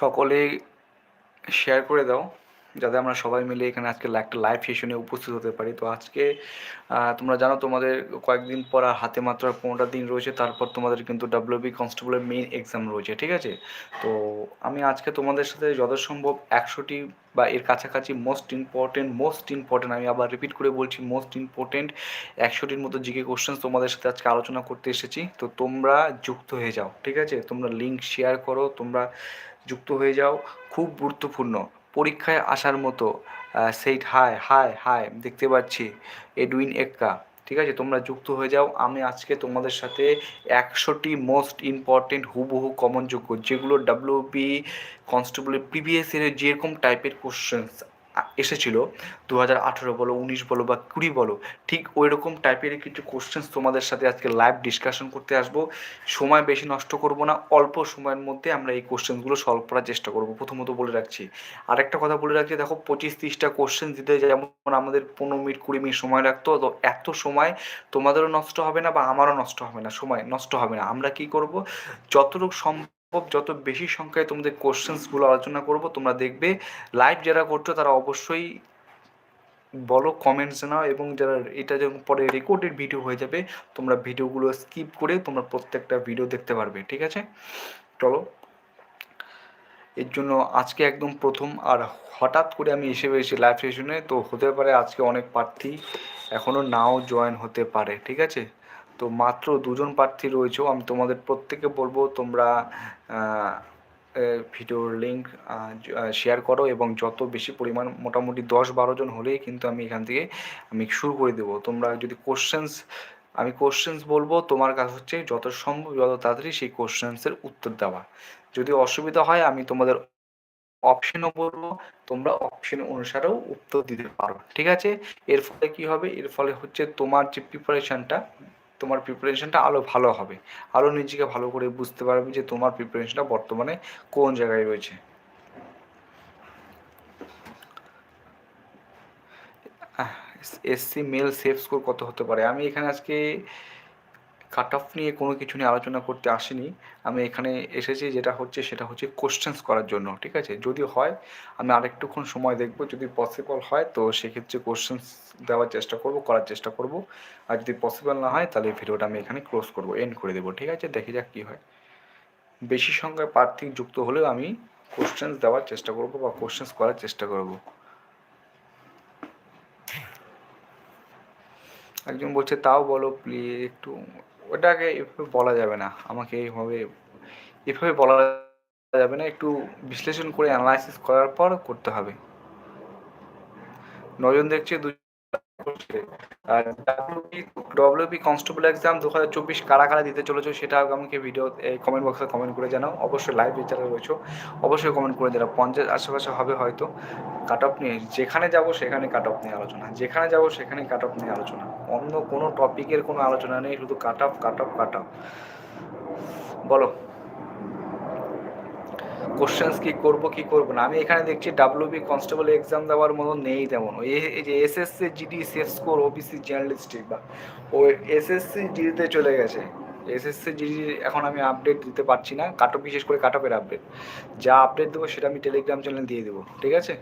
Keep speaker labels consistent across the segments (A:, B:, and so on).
A: সকলে শেয়ার করে দাও, যাতে আমরা সবাই মিলে এখানে আজকে একটা লাইভ সেশনে উপস্থিত হতে পারি। তো আজকে তোমরা জানো তোমাদের কয়েকদিন পর আর হাতে মাত্র পনেরোটা দিন রয়েছে, তারপর তোমাদের কিন্তু ডাব্লিউবি কনস্টেবলের মেইন এক্সাম রয়েছে, ঠিক আছে? তো আমি আজকে তোমাদের সাথে যথাসম্ভব একশোটি বা এর কাছাকাছি মোস্ট ইম্পর্টেন্ট মোস্ট ইম্পর্টেন্ট আমি আবার রিপিট করে বলছি মোস্ট ইম্পর্টেন্ট একশোটির মতো জিকে কোশ্চেন তোমাদের সাথে আজকে আলোচনা করতে এসেছি। তো তোমরা যুক্ত হয়ে যাও, ঠিক আছে? তোমরা লিঙ্ক শেয়ার করো, তোমরা যুক্ত হয়ে যাও। খুব গুরুত্বপূর্ণ। পরীক্ষায় আসার মতো সেইট হাই হাই হাই দেখতে পাচ্ছি এডুইন এক্কা। ঠিক আছে, তোমরা যুক্ত হয়ে যাও। আমি আজকে তোমাদের সাথে একশোটি মোস্ট ইম্পর্টেন্ট হুবহু কমন যোগ্য, যেগুলো ডাব্লিউবি কনস্টেবলের প্রিভিয়াস ইয়ারের যেরকম টাইপের কোশ্চেন্স এসেছিল দু হাজার আঠেরো বলো, উনিশ বলো বা কুড়ি বলো, ঠিক ওই রকম টাইপের কিছু কোশ্চেন্স তোমাদের সাথে আজকে লাইভ ডিসকাশন করতে আসব। সময় বেশি নষ্ট করব না, অল্প সময়ের মধ্যে আমরা এই কোশ্চেনগুলো সলভ করার চেষ্টা করব, প্রথমত বলে রাখছি। আরেকটা কথা বলে রাখছি, দেখো পঁচিশ তিরিশটা কোশ্চেন দিতে যেমন আমাদের পনেরো মিনিট, কুড়ি মিনিট সময় লাগতো, তো এত সময় তোমাদেরও নষ্ট হবে না বা আমারও নষ্ট হবে না, সময় নষ্ট হবে না। আমরা কি করব? যতটুকু সম্ভব যত বেশি সংখ্যায় তোমাদের কোশ্চেন্সগুলো আলোচনা করব, তোমরা দেখবে লাইভ যারা করছ তারা অবশ্যই বলো কমেন্টস নাও এবং যারা এটা যখন পরে রেকর্ডেড ভিডিও হয়ে যাবে, তোমরা ভিডিওগুলো স্কিপ করে তোমরা প্রত্যেকটা ভিডিও দেখতে পারবে, ঠিক আছে? চলো। এর জন্য আজকে একদম প্রথম, আর হঠাৎ করে আমি এসে পেয়েছি লাইভ সেশনে তো হতে পারে আজকে অনেক প্রার্থী এখনও নাও জয়েন হতে পারে, ঠিক আছে? তো মাত্র দুজন প্রার্থী রয়েছেও আমি তোমাদের প্রত্যেকে বলব তোমরা ভিডিওর লিঙ্ক শেয়ার করো এবং যত বেশি পরিমাণ মোটামুটি দশ বারো জন হলেই কিন্তু আমি এখান থেকে আমি শুরু করে দেবো। তোমরা যদি কোশ্চেন্স আমি কোশ্চেন্স বলব, তোমার কাজ হচ্ছে যত সম্ভব, যত তাড়াতাড়ি সেই কোশ্চেন্সের উত্তর দেওয়া। যদি অসুবিধা হয়, আমি তোমাদের অপশনও বলব, তোমরা অপশন অনুসারেও উত্তর দিতে পারো। ঠিক আছে? এর ফলে কি হবে? এর ফলে হচ্ছে তোমার যে প্রিপারেশনটা তোমার প্রিপারেশনটা আরও ভালো হবে। আরও নিজেকে ভালো করে বুঝতে পারবে যে তোমার প্রিপারেশনটা বর্তমানে কোন জায়গায় রয়েছে। এসসি মেল সেফ স্কোর কত হতে পারে? আমি এখানে আজকে কাট অফ নিয়ে কোনো কিছু নিয়ে আলোচনা করতে আসিনি। আমি এখানে এসেছি যেটা হচ্ছে সেটা হচ্ছে কোশ্চেন্স করার জন্য, ঠিক আছে? যদি হয়, আমি আরেকটুক্ষণ সময় দেখব, যদি পসিবল হয়, তো সেক্ষেত্রে কোশ্চেন্স দেওয়ার চেষ্টা করব, করার চেষ্টা করব। আর যদি পসিবল না হয়, তাহলে ভিডিওটা আমি এখানে ক্লোজ করব এন্ড করে দেবো, ঠিক আছে? দেখে যাক কী হয়। বেশি সংখ্যায় প্রার্থী যুক্ত হলেও আমি কোশ্চেন্স দেওয়ার চেষ্টা করব বা কোশ্চেন্স করার চেষ্টা করব। একজন বলছে, তাও বলো প্লিজ একটু ওটাকে এভাবে বলা যাবে না। আমাকে এইভাবে, এভাবে বলা যাবে না। একটু বিশ্লেষণ করে অ্যানালাইসিস করার পর করতে হবে। নজন দেখছে দু আর ডব্লিউপি কনস্টেবল এক্সাম দু হাজার চব্বিশ কারা কারা দিতে চলেছো সেটা আমাকে ভিডিও কমেন্ট বক্সে কমেন্ট করে জানাও। অবশ্যই লাইভ বিচারে রয়েছো। অবশ্যই কমেন্ট করে জানাও পঞ্চাশ আশেপাশে হবে হয়তো। কাট অফ নিয়ে যেখানে যাব সেখানে কাট অফ নিয়ে আলোচনা। যেখানে যাব সেখানে কাট অফ নিয়ে আলোচনা। অন্য কোনো টপিকের কোনো আলোচনা নেই। শুধু cut off cut off cut off বলো। কোশ্চেন্স কি করব কি করব না? আমি এখানে দেখছি ডাব্লিউবি কনস্টেবল এক্সাম দেওয়ার মতো নেই তেমন। এই যে SSC GD safe score OBC journalistic বা, ও এসএসসি জিডিতে চলে গেছে। এসএসসি জিডি এখন আমি আপডেট দিতে পারছি না। কাটপ বিশেষ করে কাটপের আপডেট যা আপডেট দেবো সেটা আমি টেলিগ্রাম চ্যানেলে দিয়ে দেবো, ঠিক আছে?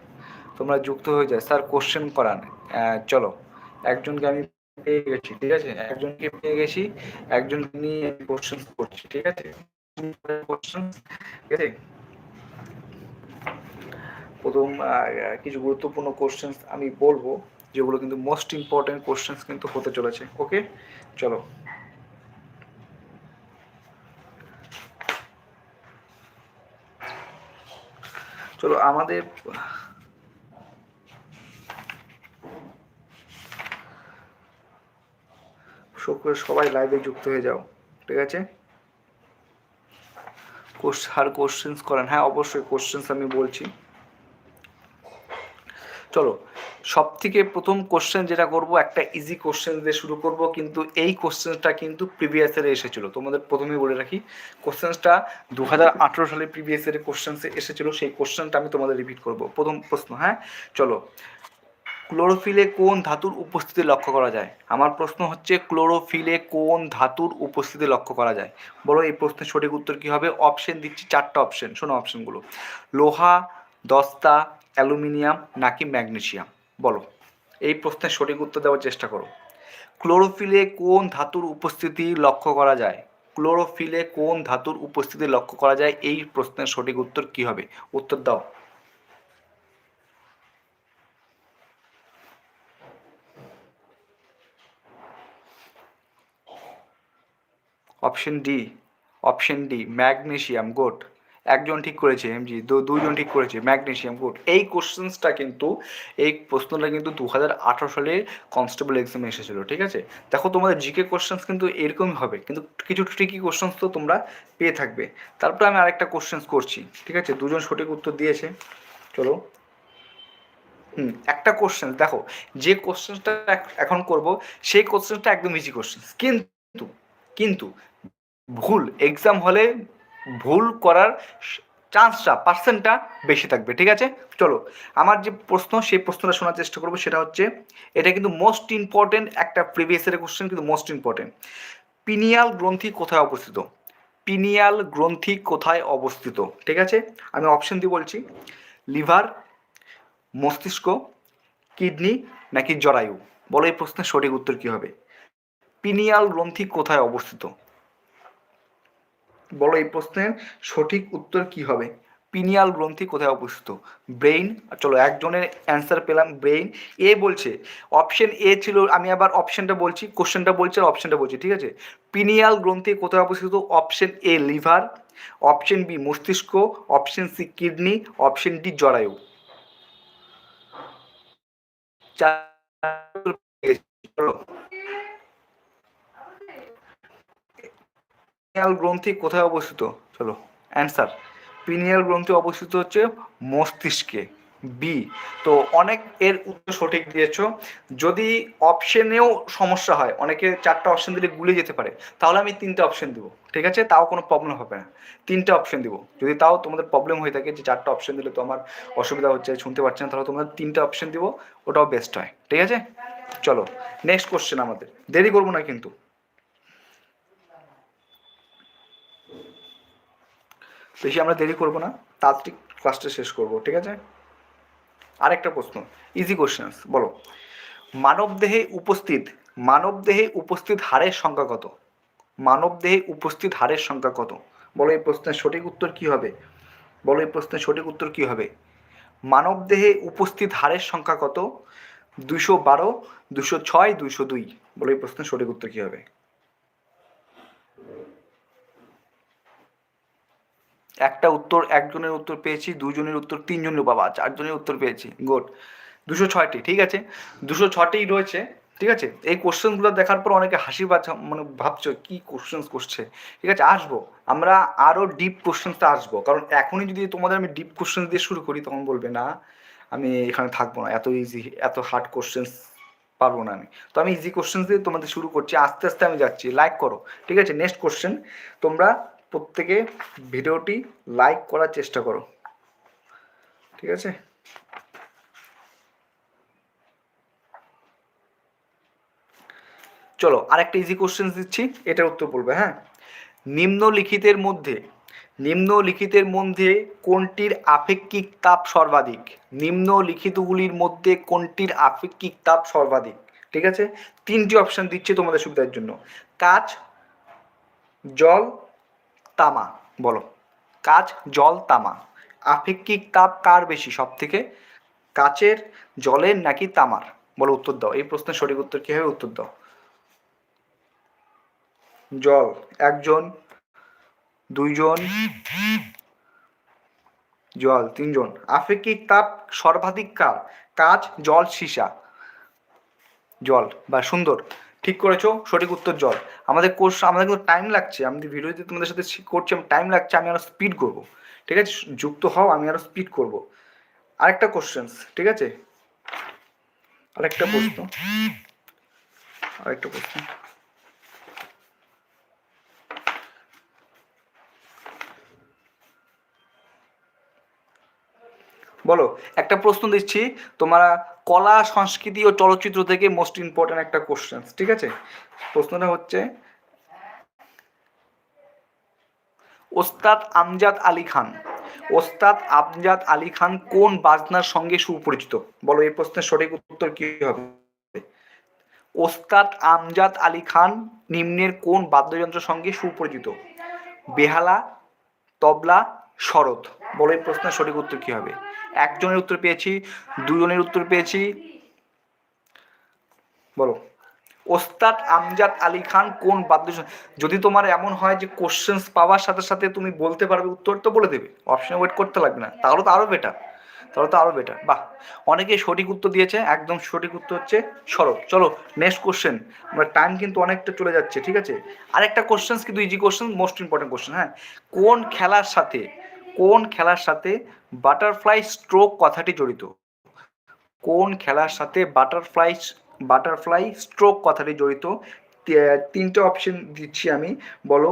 A: তোমরা যুক্ত হয়ে যায় স্যার কোশ্চেন করান। চলো। একজনকে আমি পেয়ে গেছি, ঠিক আছে? একজনকে পেয়ে গেছি। একজনকে নিয়ে কোশ্চেন করছি, ঠিক আছে? কোশ্চেন ঠিক আছে? প্রথম কিছু গুরুত্বপূর্ণ কোশ্চেন্স আমি বলব, যেগুলো কিন্তু মোস্ট ইম্পর্টেন্ট কোশ্চেন্স কিন্তু হতে চলেছে ওকে চলো। চলো, আমাদের সবাই লাইভে যুক্ত হয়ে যাও, ঠিক আছে? আর কোশ্চেন্স করেন হ্যাঁ অবশ্যই কোশ্চেন্স আমি বলছি। চলো সব থেকে প্রথম কোশ্চেন যেটা করব, একটা ইজি কোশ্চেন দিয়ে শুরু করব, কিন্তু এই কোশ্চেনটা কিন্তু প্রিভিয়াস ইয়ারে এসেছিল। তোমাদের প্রথমেই বলে রাখি কোশ্চেনটা দু হাজার আঠেরো সালে প্রিভিয়াস ইয়ারে কোশ্চেন্সে এসেছিল, সেই কোশ্চেনটা আমি তোমাদের রিপিট করব। প্রথম প্রশ্ন হ্যাঁ? চলো ক্লোরোফিলে কোন ধাতুর উপস্থিতি লক্ষ্য করা যায়? আমার প্রশ্ন হচ্ছে ক্লোরোফিলে কোন ধাতুর উপস্থিতি লক্ষ্য করা যায়? বলো, এই প্রশ্নের সঠিক উত্তর কী হবে? অপশন দিচ্ছি চারটা অপশন শোনো অপশনগুলো লোহা, দস্তা অ্যালুমিনিয়াম নাকি ম্যাগনেশিয়াম বলো। এই প্রশ্নের সঠিক উত্তর দেওয়ার চেষ্টা করো। ক্লোরোফিলে কোন ধাতুর উপস্থিতি লক্ষ্য করা যায়? ক্লোরোফিলে কোন ধাতুর উপস্থিতি লক্ষ্য করা যায়? এই প্রশ্নের সঠিক উত্তর কী হবে? উত্তর দাও। Option D option D magnesium good. একজন ঠিক করেছে এম এমজি দুজন ঠিক করেছে, ম্যাগনেশিয়াম, গুড। এই কোশ্চেন্সটা কিন্তু, এই প্রশ্নটা কিন্তু দু হাজার আঠারো সালে কনস্টেবল এক্সামে এসেছিল, ঠিক আছে? দেখো তোমাদের জিকে কোশ্চেন্স কিন্তু এরকমই হবে, কিন্তু কিছু ট্রিকি কোশ্চেন্স তো তোমরা পেয়ে থাকবে। তারপরে আমি আরেকটা কোশ্চেন্স করছি, ঠিক আছে? দুজন সঠিক উত্তর দিয়েছে, চলো। হুম, একটা কোশ্চেন দেখো, যে কোশ্চেনটা এখন করব, সেই কোশ্চেনটা একদম ইজি কোশ্চেন কিন্তু কিন্তু ভুল, এক্সাম হলে ভুল করার চান্সটা পার্সেন্টটা বেশি থাকবে, ঠিক আছে? চলো, আমার যে প্রশ্ন, সেই প্রশ্নটা শোনার চেষ্টা করব, সেটা হচ্ছে, এটা কিন্তু মোস্ট ইম্পর্টেন্ট একটা প্রিভিয়াস ইয়ারের কোশ্চেন কিন্তু মোস্ট ইম্পর্টেন্ট পিনিয়াল গ্রন্থি কোথায় অবস্থিত? পিনিয়াল গ্রন্থি কোথায় অবস্থিত? ঠিক আছে? আমি অপশন দিয়ে বলছি, লিভার, মস্তিষ্ক, কিডনি নাকি জরায়ু? বলো এই প্রশ্নের সঠিক উত্তর কী হবে? পিনিয়াল গ্রন্থি কোথায় অবস্থিত? বলো এই প্রশ্নের সঠিক উত্তর কি হবে? পিনিয়াল গ্রন্থি কোথায় অবস্থিত? ব্রেইন চলো একজনের অ্যান্সার পেলাম, ব্রেইন। এ বলছে, অপশন এ ছিল, আমি আবার অপশনটা বলছি, কোশ্চেনটা বলছি আর অপশনটা বলছি, ঠিক আছে? পিনিয়াল গ্রন্থি কোথায় অবস্থিত? Option A, liver, option B, মস্তিষ্ক, option C, kidney, option D, জরায়ু। পিনিয়াল গ্রন্থি কোথায় অবস্থিত? চলো অ্যান্সার পিনিয়াল গ্রন্থি অবস্থিত হচ্ছে মস্তিষ্কে বি তো অনেক এর উত্তর সঠিক দিয়েছ। যদি অপশনেও সমস্যা হয়, অনেকে চারটা অপশন দিলে গুলে যেতে পারে, তাহলে আমি তিনটে অপশন দিব, ঠিক আছে? তাও কোনো প্রবলেম হবে না। তিনটে অপশন দিব। যদি তাও তোমাদের প্রবলেম হয়ে থাকে যে চারটা অপশন দিলে তো আমার অসুবিধা হচ্ছে, শুনতে পাচ্ছি না, তাহলে তোমাদের তিনটে অপশন দিব, ওটাও বেস্ট হয়, ঠিক আছে? চলো নেক্সট কোশ্চেন আমাদের। দেরি করব না কিন্তু। বেশি আমরা দেরি করব না তাড়াতাড়ি ক্লাসটা শেষ করব, ঠিক আছে? আরেকটা প্রশ্ন ইজি কোশ্চেন্স বলো। মানবদেহে উপস্থিত মানবদেহে উপস্থিত হারের সংখ্যা কত? মানবদেহে উপস্থিত হারের সংখ্যা কত? বলো এই প্রশ্নের সঠিক উত্তর কি হবে? বলো এই প্রশ্নের সঠিক উত্তর কি হবে? মানবদেহে উপস্থিত হারের সংখ্যা কত? দুশো বারো দুশো ছয় দুশো দুই, বলো এই প্রশ্নের সঠিক উত্তর কি হবে? একটা উত্তর, একজনের উত্তর পেয়েছি, দুজনের উত্তর, তিনজনের বাবা, চারজনের উত্তর পেয়েছি। গুড দুশো ছয়টি, ঠিক আছে? দুশো ছটি রয়েছে, ঠিক আছে? এই কোশ্চেনগুলো দেখার পর অনেকে হাসি বাচ্চা মানে ভাবছ, কি কোশ্চেন করছে? ঠিক আছে, আসব। আমরা আরও ডিপ কোশ্চেন্সটা আসব। কারণ এখনই যদি তোমাদের আমি ডিপ কোশ্চেন দিয়ে শুরু করি, তখন বলবে, না, আমি এখানে থাকব না, এত ইজি এত হার্ড কোশ্চেন্স পারব না আমি। তো আমি ইজি কোশ্চেন দিয়ে তোমাদের শুরু করছি, আস্তে আস্তে আমি যাচ্ছি। লাইক করো, ঠিক আছে? নেক্সট কোশ্চেন তোমরা প্রত্যেকে ভিডিওটি লাইক করার চেষ্টা করো। ঠিক আছে? চলো আরেকটা ইজি কোশ্চেন দিচ্ছি, এটার উত্তর বলবে হ্যাঁ? নিম্নলিখিতের মধ্যে নিম্নলিখিতের মধ্যে কোনটির আপেক্ষিক তাপ সর্বাধিক? নিম্নলিখিতগুলির মধ্যে কোনটির আপেক্ষিক তাপ সর্বাধিক? ঠিক আছে? তিনটি অপশন দিচ্ছে তোমাদের সুবিধার জন্য। কাচ জল তামা, বলো। কাচ, জল, তামা। আপেক্ষিক তাপ কার বেশি সব থেকে কাচের, জলের নাকি তামার? বলো উত্তর দাও। এই প্রশ্নের সঠিক উত্তর কি হবে? উত্তর দাও। জল, একজন, দুইজন, জল, তিনজন। আপেক্ষিক তাপ সর্বাধিক কার? কাচ, জল, সীসা। জল, বা সুন্দর। ঠিক করেছ? সঠিক উত্তর জল। আমাদের কোর্স আমাদের কিন্তু টাইম লাগছে। আমি ভিডিও যদি তোমাদের সাথে করছি, আমি টাইম লাগছে, আমি আরও স্পিড করব। ঠিক আছে? যুক্ত হও, আমি আরও স্পিড করব। আরেকটা কোশ্চেন্স ঠিক আছে? আরেকটা প্রশ্ন। আরেকটা প্রশ্ন। বলো, একটা প্রশ্ন দিচ্ছি, তোমরা কলা, সংস্কৃতি ও চলচ্চিত্র থেকে মোস্ট ইম্পর্টেন্ট একটা কোশ্চেন ঠিক আছে? প্রশ্নটা হচ্ছে, ওস্তাদ আমজাদ আলী খান, ওস্তাদ আমজাদ আলী খান কোন বাজনার সঙ্গে সুপরিচিত? বলো, এই প্রশ্নের সঠিক উত্তর কি হবে? ওস্তাদ আমজাদ আলী খান নিম্নের কোন বাদ্যযন্ত্রের সঙ্গে সুপরিচিত? বেহালা, তবলা, শরৎ, বলো, এই প্রশ্নের সঠিক উত্তর কি হবে? একজনের উত্তর পেয়েছি, দুজনের উত্তর পেয়েছি। বলো। ওস্তাদ আমজাদ আলী খান কোন বাদ্য যদি তোমার এমন হয় যে কোশ্চেন্স পাওয়ার সাথে সাথে তুমি বলতে পারবে, উত্তর তো বলে দেবে। অপশনে ওয়েট করতে লাগবে না। তাহলে তো আরও বেটার তাহলে তো আরও বেটার বাহ! অনেকে সঠিক উত্তর দিয়েছে। একদম সঠিক উত্তর হচ্ছে শরৎ চলো নেক্সট কোশ্চেন আমরা টাইম কিন্তু অনেকটা চলে যাচ্ছে, ঠিক আছে? আরেকটা কোশ্চেন কিন্তু easy question most important question হ্যাঁ? কোন খেলার সাথে কোন খেলার সাথে বাটারফ্লাই স্ট্রোক কথাটি জড়িত? কোন খেলার সাথে বাটারফ্লাই বাটারফ্লাই স্ট্রোক কথাটি জড়িত? তিনটে অপশন দিচ্ছি আমি। বলো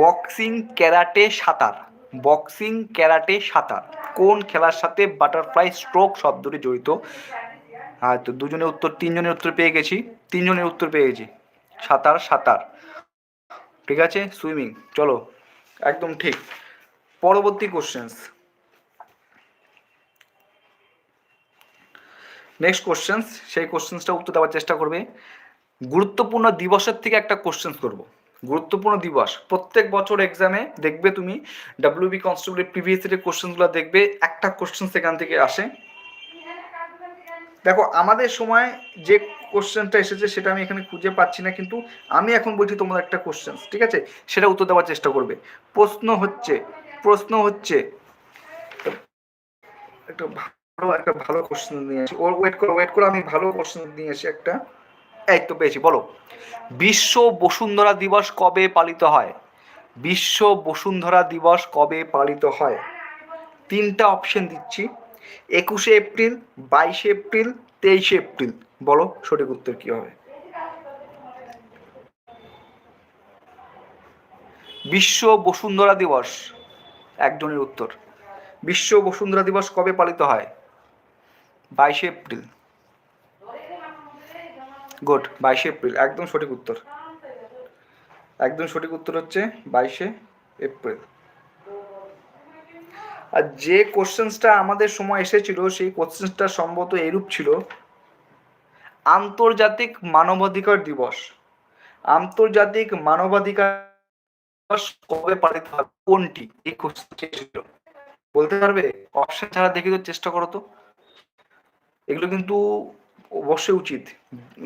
A: বক্সিং ক্যারাটে সাঁতার। বক্সিং ক্যারাটে সাঁতার। কোন খেলার সাথে বাটারফ্লাই স্ট্রোক শব্দটি জড়িত? হ্যাঁ তো দুজনের উত্তর, তিনজনের উত্তর পেয়ে গেছি। তিনজনের উত্তর পেয়ে গেছি। সাঁতার সাঁতার। ঠিক আছে? সুইমিং চলো। একদম ঠিক। পরবর্তী কোশ্চেন্স নেক্সট কোশ্চেন্স সেই কোশ্চেন্সটা উত্তর দেওয়ার চেষ্টা করবে। গুরুত্বপূর্ণ দিবসের থেকে একটা কোশ্চেন্স করব। গুরুত্বপূর্ণ দিবস, প্রত্যেক বছর এক্সামে দেখবে তুমি ডাব্লিউবি কনস্টেবলের প্রিভিয়াস ইয়ারের কোশ্চেন্সগুলো দেখবে, একটা কোশ্চেন সেখান থেকে আসে। দেখো, আমাদের সময় যে কোশ্চেনটা এসেছে সেটা আমি এখানে খুঁজে পাচ্ছি না, কিন্তু আমি এখন বলছি তোমাদের একটা কোশ্চেন ঠিক আছে? সেটা উত্তর দেওয়ার চেষ্টা করবে। প্রশ্ন হচ্ছে প্রশ্ন হচ্ছে, একটা ভালো একটা ভালো কোশ্চেন নিয়ে আসি। ওর ওয়েট করো ওয়েট করো, আমি ভালো কোশ্চেন নিয়ে আসি একটা। এই তো পেয়েছি, বলো। বিশ্ব বসুন্ধরা দিবস কবে পালিত হয়? বিশ্ব বসুন্ধরা দিবস কবে পালিত হয়? তিনটা অপশন দিচ্ছি। একুশে এপ্রিল, বাইশে এপ্রিল, তেইশে এপ্রিল। বলো, সঠিক উত্তর কি হবে? বিশ্ব বসুন্ধরা দিবস। একজনের উত্তর। বিশ্ব বসুন্ধরা দিবস কবে পালিত হয়? বাইশে এপ্রিল। গুড, বাইশে এপ্রিল, একদম সঠিক উত্তর। একদম সঠিক উত্তর হচ্ছে বাইশে এপ্রিল। আর যে কোশ্চেন্সটা আমাদের সময় এসেছিল, সেই কোশ্চেন্সটা সম্ভবত এরূপ ছিল, আন্তর্জাতিক মানবাধিকার দিবস। আন্তর্জাতিক মানবাধিকার দিবস কবে পালিত হয় কোনটি? এই এসেছিল বলতে পারবে? অপশন ছাড়া দেখে তো চেষ্টা করো তো। এগুলো কিন্তু অবশ্যই উচিত।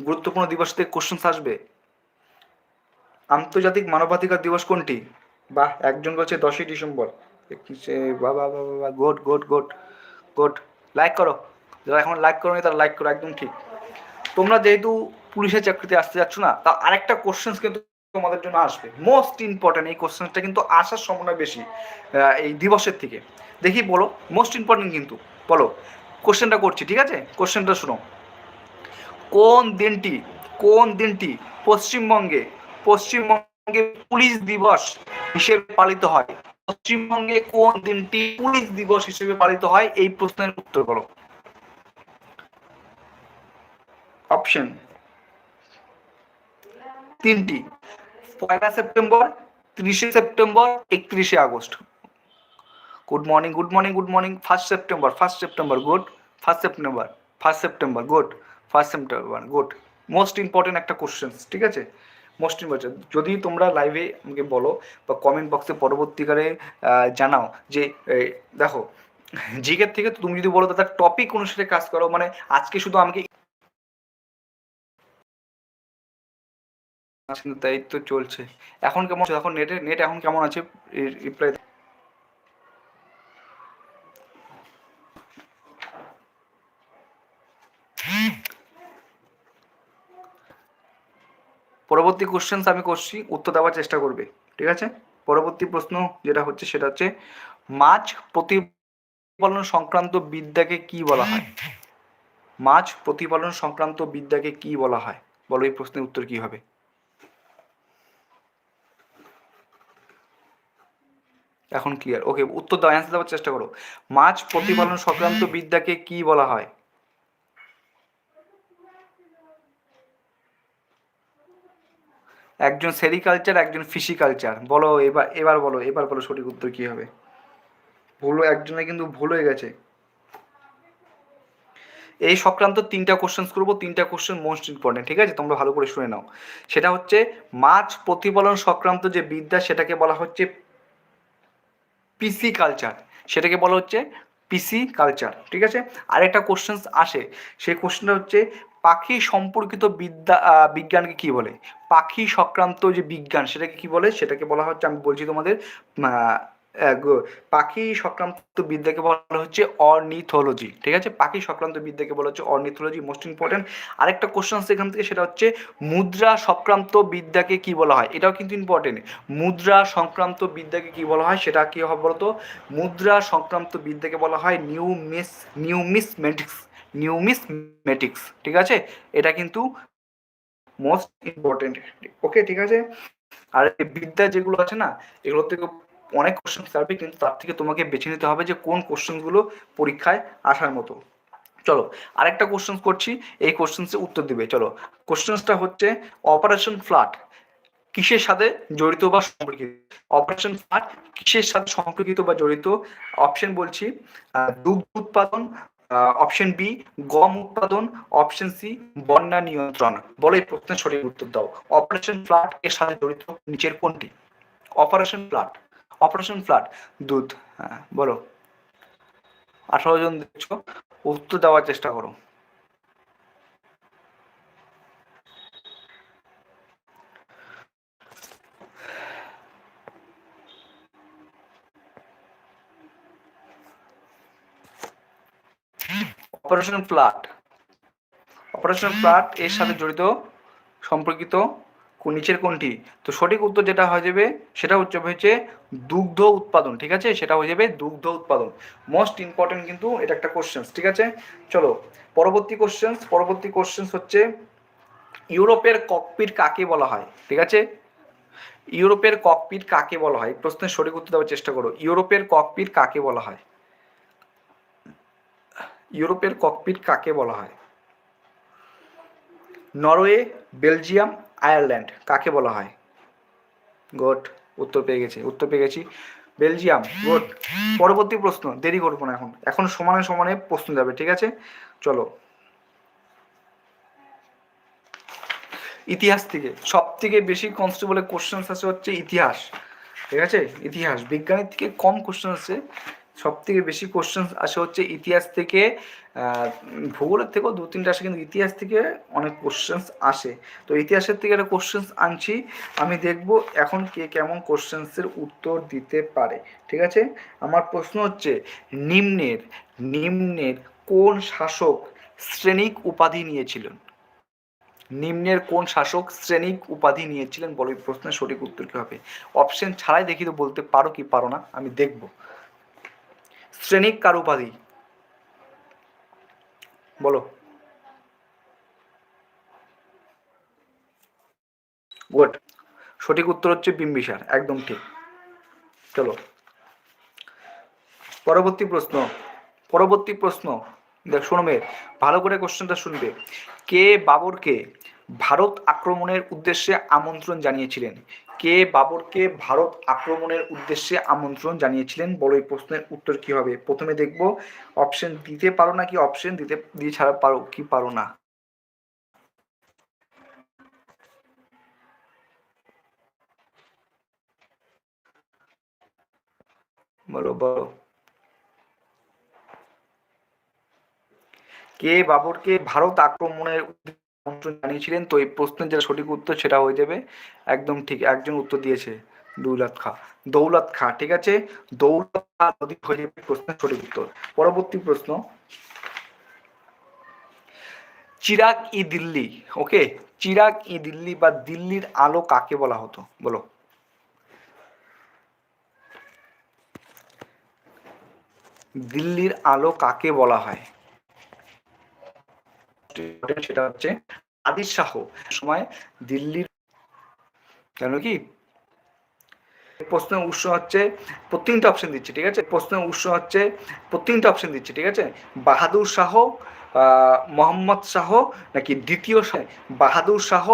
A: গুরুত্বপূর্ণ দিবস থেকে কোশ্চেন আসবে। আন্তর্জাতিক মানবাধিকার দিবস কোনটি? বাহ, একজন বলছে দশই ডিসেম্বর। বাবা বাবা বাবা গুড গুড গুড লাইক করো। যারা এখন লাইক করো তারা লাইক করো, একদম ঠিক। তোমরা যেহেতু পুলিশের চাকরিতে আসতে যাচ্ছ না, তা আরেকটা কোশ্চেন কিন্তু তোমাদের জন্য আসবে। মোস্ট ইম্পর্টেন্ট এই কোশ্চেনটা কিন্তু আসার সম্ভাবনা বেশি এই দিবসের থেকে। দেখি বলো মোস্ট ইম্পর্টেন্ট কিন্তু, বলো। কোশ্চেনটা করছি, ঠিক আছে? কোশ্চেনটা শোনো। কোন দিনটি কোন দিনটি পশ্চিমবঙ্গে পশ্চিমবঙ্গে পুলিশ দিবস হিসেবে পালিত হয়? পশ্চিমবঙ্গে কোন দিনটি পুলিশ দিবস হিসেবে পালিত হয়? এই প্রশ্নের উত্তর করো অপশন তিনটি। পয়লা সেপ্টেম্বর, তিরিশে সেপ্টেম্বর, একত্রিশে August. Good morning good morning good morning first September first September good first September first September good first September good most important একটা কোশ্চেন ঠিক আছে? মোস্ট ইম্পর্টেন্ট যদি তোমরা লাইভে আমাকে বলো বা কমেন্ট বক্সে পরবর্তীকালে জানাও যে দেখো জিকের থেকে তুমি যদি বলো দাদা টপিক অনুসারে কাজ করো। মানে আজকে শুধু আমাকে তাই তো চলছে। এখন কেমন এখন নেটে নেট এখন কেমন আছে? রিপ্লাই পরবর্তী কোশ্চেন্স আমি করছি, উত্তর দেওয়ার চেষ্টা করবে, ঠিক আছে? পরবর্তী প্রশ্ন যেটা হচ্ছে, সেটা হচ্ছে, মাছ প্রতিপালন সংক্রান্ত বিদ্যাকে কি বলা হয়? মাছ প্রতিপালন সংক্রান্ত বিদ্যাকে কি বলা হয়? বলো, এই প্রশ্নের উত্তর কি হবে এখন ক্লিয়ার ওকে উত্তর দাও অ্যান্সার দেওয়ার চেষ্টা করো। মাছ প্রতিপালন সংক্রান্ত বিদ্যাকে কি বলা হয়? একজন সেরিকালচার একজন ফিশিকালচার বলো, এবার এবার বলো এবার বলো সঠিক উত্তর কি হবে। ভুল একজনে কিন্তু ভুল হয়ে গেছে। এই সংক্রান্ত তিনটা কোশ্চেন্স করব, তিনটা কোশ্চেন মোস্ট ইম্পর্টেন্ট ঠিক আছে? তোমরা ভালো করে শুনে নাও। সেটা হচ্ছে, মাছ প্রতিপালন সংক্রান্ত যে বিদ্যা, সেটাকে বলা হচ্ছে পিসি কালচার সেটাকে বলা হচ্ছে পিসি কালচার ঠিক আছে? আরেকটা কোশ্চেন্স আসে, সেই কোশ্চেনটা হচ্ছে পাখি সম্পর্কিত বিদ্যা বিজ্ঞানকে কি বলে? পাখি সংক্রান্ত যে বিজ্ঞান, সেটাকে কি বলে? সেটাকে বলা হচ্ছে, আমি বলছি তোমাদের পাখি সংক্রান্ত বিদ্যাকে বলা হচ্ছে অর্নিথোলজি, ঠিক আছে? পাখি সংক্রান্ত বিদ্যাকে বলা হচ্ছে অর্নিথোলজি মোস্ট ইম্পর্টেন্ট আরেকটা কোশ্চেন সেখান থেকে, সেটা হচ্ছে মুদ্রা সংক্রান্ত বিদ্যাকে কি বলা হয়? এটাও কিন্তু ইম্পর্টেন্ট মুদ্রা সংক্রান্ত বিদ্যাকে কি বলা হয়? সেটা কি হবে বলতো? মুদ্রা সংক্রান্ত বিদ্যাকে বলা হয় নিউমিস, নিউমিসমেটিক্স নিউমিসমেটিক্স, ঠিক আছে? এটা কিন্তু মোস্ট ইম্পর্টেন্ট ওকে, ঠিক আছে? আর বিদ্যা যেগুলো আছে না, এগুলো থেকে অনেক কোশ্চেন থাকবে কিন্তু তার থেকে তোমাকে বেছে নিতে হবে যে কোন কোশ্চেনগুলো পরীক্ষায় আসার মতো। চলো, আরেকটা কোশ্চেন করছি, এই কোশ্চেন্সে উত্তর দিবে। চলো কোশ্চেন্সটা হচ্ছে অপারেশন ফ্লাড কিসের সাথে জড়িত বা সম্পর্কিত? অপারেশন ফ্লাড কিসের সাথে সম্পর্কিত বা জড়িত? অপশন বলছি দুধ উৎপাদন অপশন বি গম উৎপাদন অপশন সি বন্যা নিয়ন্ত্রণ। বলো, এই প্রশ্নের সঠিক উত্তর দাও। অপারেশন ফ্লাড এর সাথে জড়িত নিচের কোনটি? অপারেশন ফ্লাড অপারেশন ফ্লাড, দুধ হ্যাঁ বলো। আঠারো জন দেখছ, উত্তর দেওয়ার চেষ্টা করো। অপারেশন ফ্লাড অপারেশন ফ্লাড এর সাথে জড়িত, সম্পর্কিত নিচের কোনটি? তো সঠিক উত্তর যেটা হয়ে যাবে, সেটা হচ্ছে হচ্ছে দুগ্ধ উৎপাদন, ঠিক আছে? সেটা হয়ে যাবে দুগ্ধ উৎপাদন। মোস্ট ইম্পর্টেন্ট কিন্তু এটা একটা কোশ্চেন ঠিক আছে? চলো, পরবর্তী কোশ্চেন পরবর্তী কোশ্চেন হচ্ছে ইউরোপের ককপিট কাকে বলা হয়, ঠিক আছে? ইউরোপের ককপিট কাকে বলা হয়? প্রশ্নের সঠিক উত্তর দেওয়ার চেষ্টা করো। ইউরোপের ককপিট কাকে বলা হয়? ইউরোপের ককপিট কাকে বলা হয়? নরওয়ে, বেলজিয়াম আয়ারল্যান্ড, কাকে বলা হয়? গুড উত্তর পেয়ে গেছি, উত্তর পেয়ে গেছি বেলজিয়াম গুড পরবর্তী প্রশ্ন, দেরি করব না এখন। এখন সমানে সমানে প্রশ্ন যাবে, ঠিক আছে? চলো। ইতিহাস থেকে সব থেকে বেশি কনস্টেবলের কোশ্চেন আছে হচ্ছে ইতিহাস, ঠিক আছে? ইতিহাস, বিজ্ঞানের থেকে কম কোশ্চেন আছে সব থেকে বেশি কোশ্চেন আসে হচ্ছে ইতিহাস থেকে ভূগোলের থেকেও দু তিনটা আসে কিন্তু ইতিহাস থেকে অনেক কোশ্চেন্স আসে। তো ইতিহাসের থেকে একটা কোশ্চেন্স আনছি, আমি দেখব এখন কে কেমন কোশ্চেন্সের উত্তর দিতে পারে, ঠিক আছে? আমার প্রশ্ন হচ্ছে, নিম্নের নিম্নের কোন শাসক শ্রেণিক উপাধি নিয়েছিলেন? নিম্নের কোন শাসক শ্রেণিক উপাধি নিয়েছিলেন বলো, এই প্রশ্নের সঠিক উত্তর কি হবে? অপশন ছাড়াই দেখি তো বলতে পারো কি পারো না, আমি দেখব। শ্রেণিক কার উপাধি বলো। গুড। সঠিক উত্তর হচ্ছে বিম্বিসার। একদম ঠিক। চলো। পরবর্তী প্রশ্ন। পরবর্তী প্রশ্ন। দেখ শুনবে ভালো করে কোশ্চেনটা শুনবে। কে বাবরকে ভারত আক্রমণের উদ্দেশ্যে আমন্ত্রণ জানিয়েছিলেন? কে বাবরকে ভারত আক্রমণের উদ্দেশ্যে আমন্ত্রণ জানিয়েছিলেন? বড় এই প্রশ্নের উত্তর কি হবে? প্রথমে দেখব অপশন দিতে পারো নাকি অপশন দিতে, দিয়ে ছাড়া পারো কি পারো না? বলো বলো কে বাবরকে ভারত আক্রমণের আমন্ত্রণ জানিয়েছিলেন, তো এই প্রশ্নের যেটা সঠিক উত্তর সেটা হয়ে যাবে। একদম ঠিক, একজন উত্তর দিয়েছে, দৌলত খা। দৌলত খা, ঠিক আছে? দৌলত খা নদী হয়ে যাবে প্রশ্নের সঠিক উত্তর। পরবর্তী প্রশ্ন। চিরাগ ই দিল্লি ওকে চিরাগ ই দিল্লি বা দিল্লির আলো কাকে বলা হতো? বলো। দিল্লির আলো কাকে বলা হয়? সেটা হচ্ছে আদির শাহ। সময় দিল্লির কেন কি? প্রশ্নের উৎস হচ্ছে অপশন ঠিক আছে? প্রশ্নের উৎস হচ্ছে অপশন ঠিক আছে? বাহাদুর শাহ মোহাম্মদ শাহ নাকি দ্বিতীয় শাহ? বাহাদুর শাহ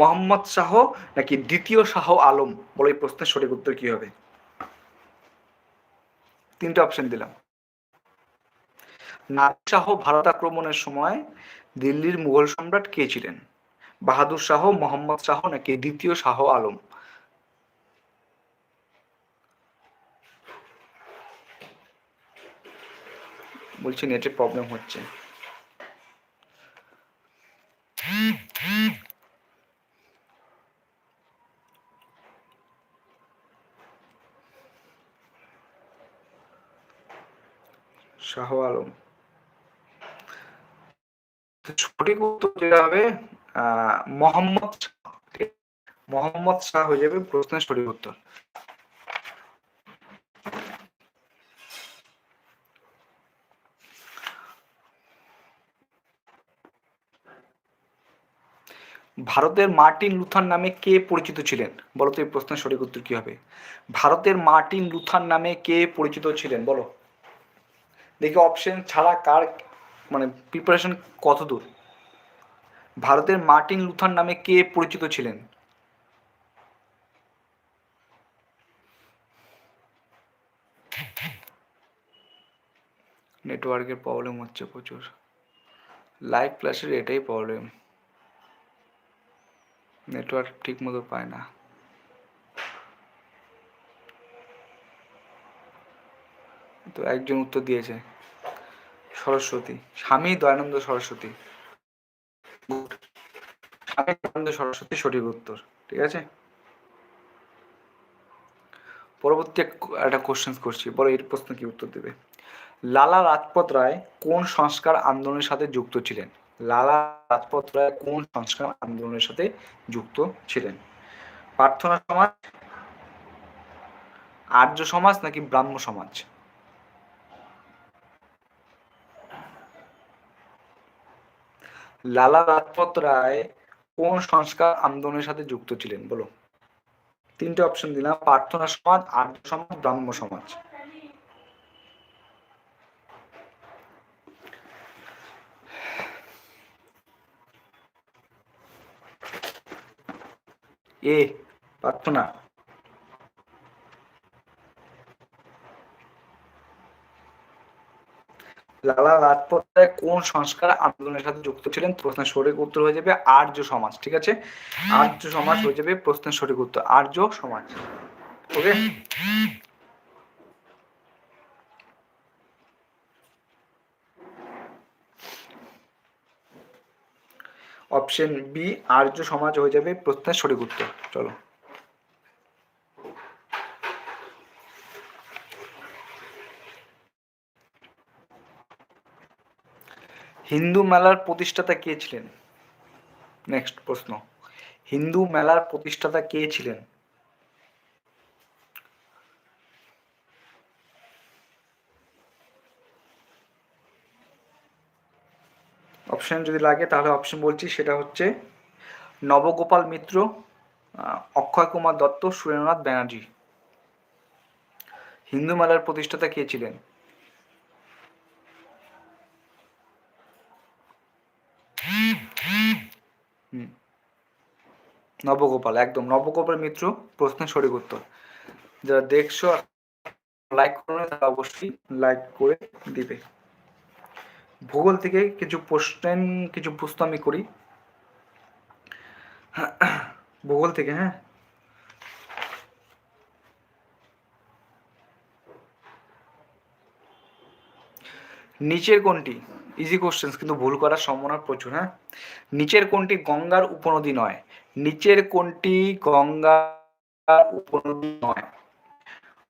A: মোহাম্মদ শাহ নাকি দ্বিতীয় শাহ আলম? বলে এই প্রশ্নের সঠিক উত্তর কি হবে? তিনটা অপশন দিলাম। নাদির শাহ ভারত আক্রমণের সময় দিল্লির মুঘল সম্রাট কে ছিলেন? বাহাদুর শাহ, মোহাম্মদ শাহ নাকি দ্বিতীয় শাহ আলম? বলছি নেটের প্রবলেম হচ্ছে। শাহ আলম। সঠিক উত্তর যেটা হবে মোহাম্মদ মোহাম্মদ শাহ হয়ে যাবে প্রশ্নের সঠিক উত্তর। ভারতের মার্টিন লুথার নামে কে পরিচিত ছিলেন? বলো তো এই প্রশ্নের সঠিক উত্তর কি হবে? ভারতের মার্টিন লুথার নামে কে পরিচিত ছিলেন? বলো। দেখি অপশন ছাড়া কার মানে প্রিপারেশন কত দূর ভারতের মার্টিন লুথার নামে কে পরিচিত ছিলেন? নেটওয়ার্কের প্রবলেম হচ্ছে প্রচুর। লাইভ ক্লাসের এটাই প্রবলেম নেটওয়ার্ক ঠিক মতো পায় না। তো একজন উত্তর দিয়েছে। সরস্বতী, স্বামী দয়ানন্দ সরস্বতী। স্বামী দয়ানন্দ সরস্বতী সঠিক উত্তর, ঠিক আছে? পরবর্তী একটা কোশ্চেন করছি, বলো, এর প্রশ্ন কি উত্তর দেবে? লালা রাজপথ রায় কোন সংস্কার আন্দোলনের সাথে যুক্ত ছিলেন? লালা রাজপথ রায় কোন সংস্কার আন্দোলনের সাথে যুক্ত ছিলেন? প্রার্থনা সমাজ, আর্য সমাজ নাকি ব্রাহ্ম সমাজ? লালা রাজপথ রায় কোন সংস্কার আন্দোলনের সাথে যুক্ত ছিলেন? বলো। তিনটে অপশন দিলাম, প্রার্থনা সমাজ, আর্য সমাজ, ব্রাহ্ম সমাজ। এ, প্রার্থনা। লালা রাজপথ রায় কোন সংস্কার আন্দোলনের সাথে যুক্ত ছিলেন? প্রশ্নের সঠিক উত্তর হয়ে যাবে আর্য সমাজ, ঠিক আছে? আর্য সমাজ হয়ে যাবে প্রশ্নের সঠিক উত্তর, আর্য সমাজ। ওকে? অপশন বি, আর্য সমাজ হয়ে যাবে প্রশ্নের সঠিক উত্তর। চলো। হিন্দু মেলার প্রতিষ্ঠাতা কে ছিলেন? নেক্সট প্রশ্ন। হিন্দু মেলার প্রতিষ্ঠাতা কে ছিলেন? অপশন যদি লাগে, তাহলে অপশন বলছি, সেটা হচ্ছে নবগোপাল মিত্র অক্ষয় কুমার দত্ত, সুরেন্দ্রনাথ ব্যানার্জি। হিন্দু মেলার প্রতিষ্ঠাতা কে ছিলেন? নবগোপাল, একদম। নবগোপাল মিত্র, প্রশ্নের সঠিক উত্তর। যারা দেখছ লাইক করো, তারা অবশ্যই লাইক করে দিবে। ভূগোল থেকে কিছু প্রশ্ন কিছু প্রশ্ন আমি করি। ভূগোল থেকে হ্যাঁ? নিচের কোনটি? ইজি কোশ্চেন্স কিন্তু ভুল করার সম্ভাবনা প্রচুর হ্যাঁ? নিচের কোনটি গঙ্গার উপনদী নয়? নিচের কোনটি গঙ্গার উপনদী নয়?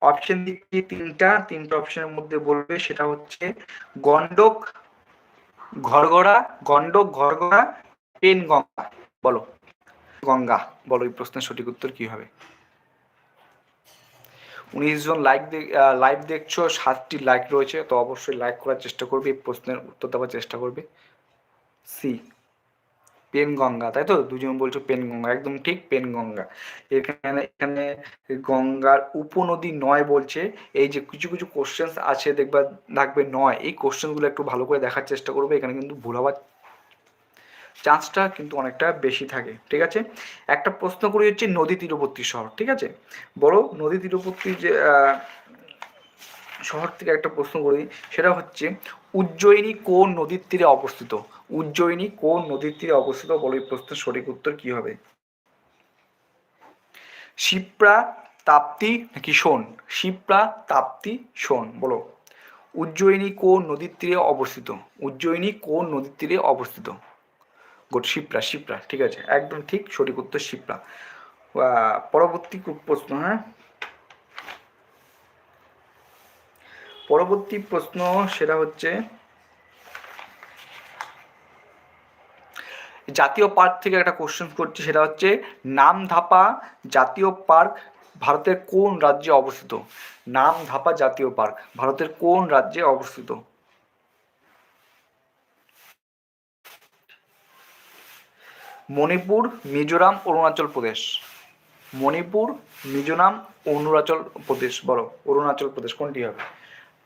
A: অপশন দিচ্ছি তিনটা তিনটা অপশনের মধ্যে বলবে, সেটা হচ্ছে গন্ডক ঘরগড়া গন্ডক ঘরগড়া পেন গঙ্গা বলো গঙ্গা, বলো এই প্রশ্নের সঠিক উত্তর কি হবে? উনিশ জন লাইক লাইভ দেখছ, সাতটি লাইক রয়েছে, তো অবশ্যই লাইক করার চেষ্টা করবে, এই প্রশ্নের উত্তর দেওয়ার চেষ্টা করবে। সি পেনগঙ্গা তাই তো? দুজন বলছো পেনগঙ্গা একদম ঠিক পেনগঙ্গা এখানে এখানে গঙ্গার উপনদী নয় বলছে, এই যে কিছু কিছু কোশ্চেন্স আছে, দেখবা, থাকবে নয়। এই কোশ্চেনগুলো একটু ভালো করে দেখার চেষ্টা করবে, এখানে কিন্তু ভুল হওয়ার চান্সটা কিন্তু অনেকটা বেশি থাকে, ঠিক আছে? একটা প্রশ্ন করি হচ্ছে নদী তীরবর্তী শহর, ঠিক আছে? বড় নদী তীরবর্তী যে শহর থেকে একটা প্রশ্ন করি, সেটা হচ্ছে উজ্জয়িনী কোন নদীর তীরে অবস্থিত? উজ্জয়িনী কোন নদীর তীরে অবস্থিত? বলো, এই প্রশ্নের সঠিক উত্তর কি হবে? শিপ্রা, তাপ্তি নাকি সোন? শিপ্রা, তাপ্তি, সোন, বলো। উজ্জয়িনী কোন নদীর তীরে অবস্থিত? উজ্জয়িনী কোন নদীর তীরে অবস্থিত? গুড শিপ্রা শিপ্রা ঠিক আছে? একদম ঠিক সঠিক উত্তর শিপ্রা পরবর্তী প্রশ্ন হ্যাঁ? পরবর্তী প্রশ্ন সেটা হচ্ছে, জাতীয় পার্ক থেকে একটা কোশ্চেন করছি, সেটা হচ্ছে নামধাপা জাতীয় পার্ক ভারতের কোন রাজ্যে অবস্থিত? নামধাপা জাতীয় পার্ক ভারতের কোন রাজ্যে অবস্থিত? মণিপুর, মিজোরাম, অরুণাচল প্রদেশ। মণিপুর, মিজোরাম, অরুণাচল প্রদেশ বড় অরুণাচল প্রদেশ, কোনটি হবে?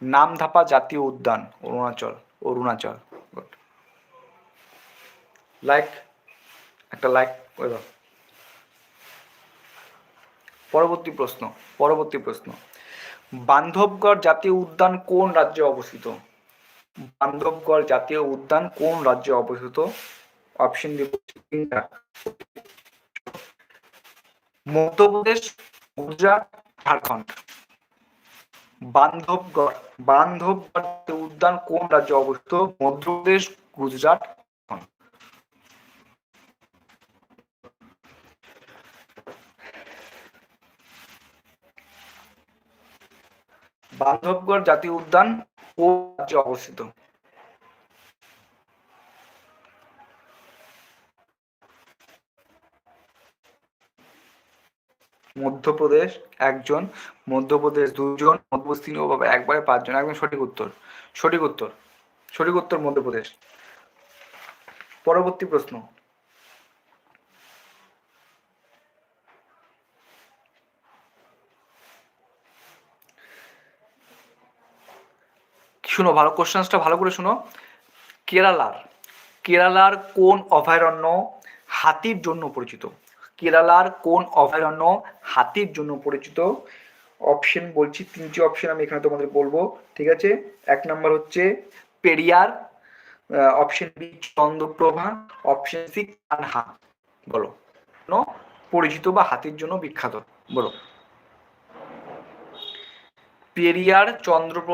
A: নামধাপা জাতীয় উদ্যান, অরুণাচল অরুণাচল লাইক একটা লাইক পরবর্তী প্রশ্ন পরবর্তী প্রশ্ন। বান্ধবগড় জাতীয় উদ্যান কোন রাজ্যে অবস্থিত? বান্ধবগড় জাতীয় উদ্যান কোন রাজ্যে অবস্থিত? অপশন দিব তিনটা মধ্যপ্রদেশ, গুজরাট, ঝাড়খণ্ড। বান্ধবগড় বান্ধবগড় উদ্যান কোন রাজ্যে অবস্থিত? মধ্যপ্রদেশ, গুজরাট বান্ধবগড় জাতীয় উদ্যান কোন রাজ্যে অবস্থিত? মধ্যপ্রদেশ একজন, মধ্যপ্রদেশ দুজন মধ্যপ্রদেশ তিন একবারে পাঁচজন। একদম সঠিক উত্তর। সঠিক উত্তর। সঠিক উত্তর মধ্যপ্রদেশ। পরবর্তী প্রশ্ন। শুনো, ভালো কোশ্চেন্সটা ভালো করে শুনো। কেরালার। কেরালার কোন অভয়ারণ্য হাতির জন্য পরিচিত? কেরালার কোন অভয়ারণ্য হাতির জন্য পরিচিত? অপশন বলছি, তিনটি অপশন আমি এখানে তোমাদের বলব, ঠিক আছে? এক নাম্বার হচ্ছে Periyar option B Chandraprabha option C Kanha. বলো পরিচিত বা হাতির জন্য বিখ্যাত? বলো। পেরিয়ার, চন্দ্রপ্রভা